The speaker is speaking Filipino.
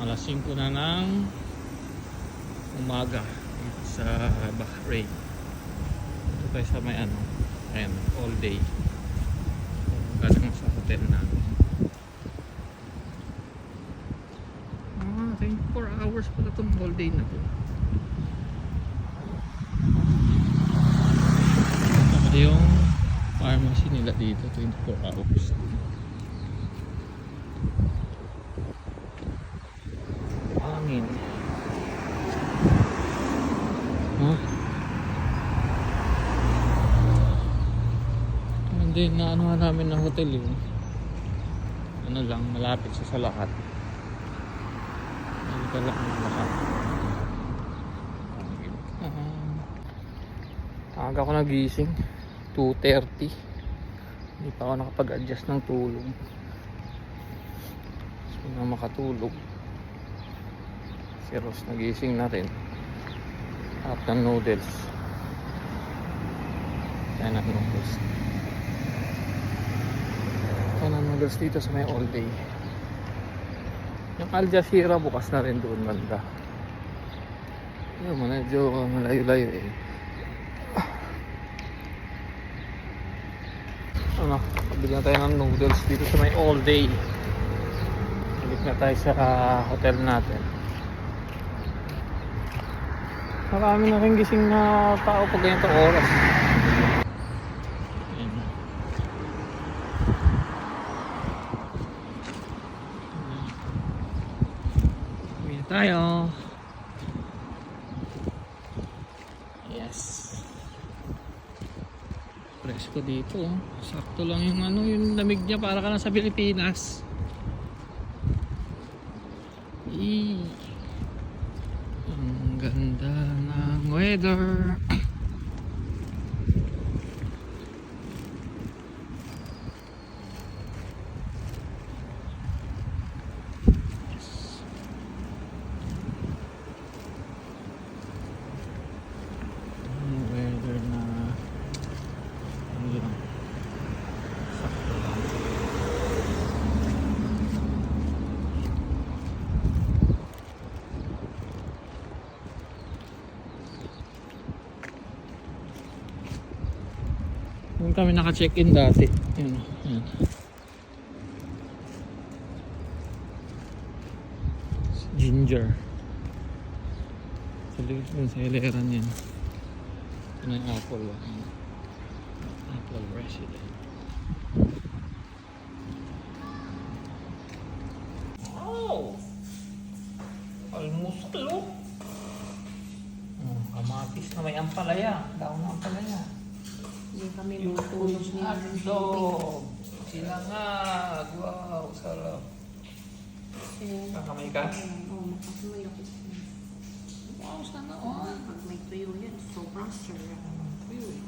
Alas 5 na ng umaga dito sa Bahrain. Ito tayo sa may ano, ayan, all day. Galing sa hotel namin. Ah, 24 hours pala itong all day na to. Yung pharmacy nila dito, 24 hours. Hindi na ano namin ng hotel yun. Ano lang, malapit sa salakat. Malapit lang ng lahat. Ah, aga ko nagising. 2.30. Hindi pa ako nakapag-adjust ng tulog. So na makatulog. Si Ross nagising na rin. At noodles. Kaya ng noodles. Noodles dito sa may all day. Yung Al Jazeera bukas na rin doon banda. Yun, medyo malayo-layo eh. Ano, na tayo ng noodles dito sa may all day. Balik na tayo sa ah, hotel natin. Marami na rin gising na tao pag ganito oras. Ayan. Uwi na tayo. Yes. Presko dito. oh. Sakto lang yung ano, yung lamig niya para ka na sa Pilipinas. Eee. Ang ganda ng weather. Yes. Ang weather na ano lang. Sakto lang. Yung kami naka-check-in dati. Yun, yun. Ginger. Sa likod yun, sa hileran yan. Ito na yung apple. ah. Apple resident. Oh! Almusal oh! Oh, kamatis na may ampalaya. Daw na ampalaya. Hindi kami lutulog ni Hotdog! Sinangag! Wow! Sarap! Kakamay ka? Oo, makakamay ako. Wow! Sana all! Pag may tuyo yan, sobrang sarap. Uy.